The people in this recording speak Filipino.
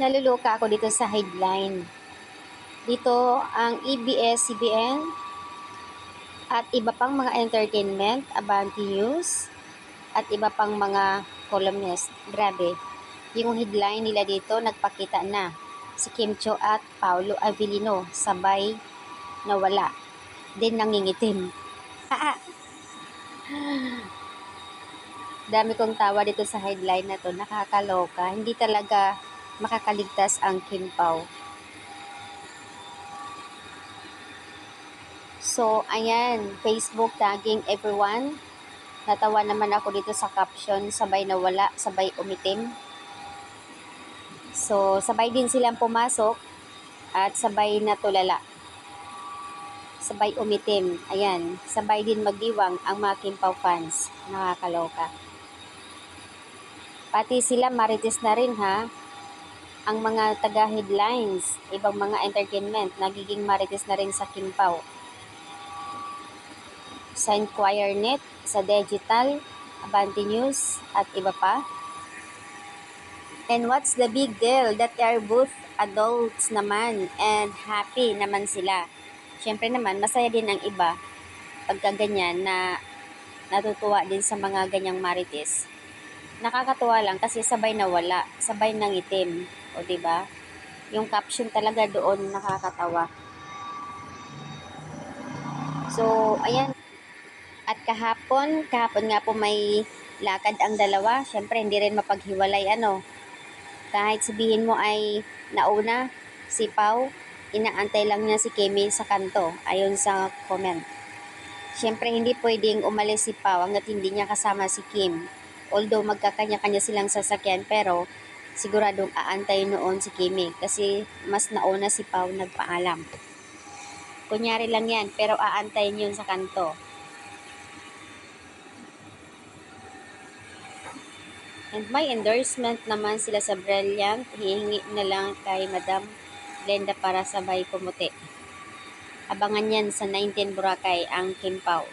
naluluka ako dito sa headline. Dito ang EBS-CBN at iba pang mga entertainment, Abanti News, at iba pang mga columnist. Grabe. Yung headline nila dito, nagpakita na si Kim Cho at Paulo Avellino sabay nawala. Din nangingitim. Dami kong tawa dito sa headline na to. Nakakaloka. Hindi talaga makakaligtas ang Kim Pao. So, ayan. Facebook tagging everyone. Natawa naman ako dito sa caption. Sabay nawala, sabay umitim. So, sabay din silang pumasok at sabay natulala. Sabay umitim. Ayan. Sabay din magdiwang ang mga Kim Pao fans. Nakakaloka. Pati sila marites na rin ha. Ang mga taga-headlines, ibang mga entertainment, nagiging marites na rin sa Kim Pao. Sa Inquire.net, sa Digital, Abanti News, at iba pa. And what's the big deal that they are both adults naman and happy naman sila. Siyempre naman, masaya din ang iba pagka ganyan na natutuwa din sa mga ganyang marites. Nakakatuwa lang kasi sabay nawala, sabay nang itim. O, di ba? Yung caption talaga doon nakakatawa. So, ayan. At kahapon, kahapon nga po may lakad ang dalawa. Siyempre, hindi rin mapaghiwalay ano. Kahit sabihin mo ay nauna si Pau, inaantay lang niya si Kimi sa kanto, ayon sa comment. Siyempre, hindi pwedeng umalis si Pau hanggat hindi niya kasama si Kim. Although magkakanya-kanya silang sasakyan, pero siguradong aantay noon si Kimi kasi mas nauna si Pau nagpaalam. Kunyari lang yan, pero aantayin yun sa kanto. And may endorsement naman sila sa Brilliant. Hihingi na lang kay Madam Glenda para sabay pumuti. Abangan yan sa 19 Boracay ang Kim Pao.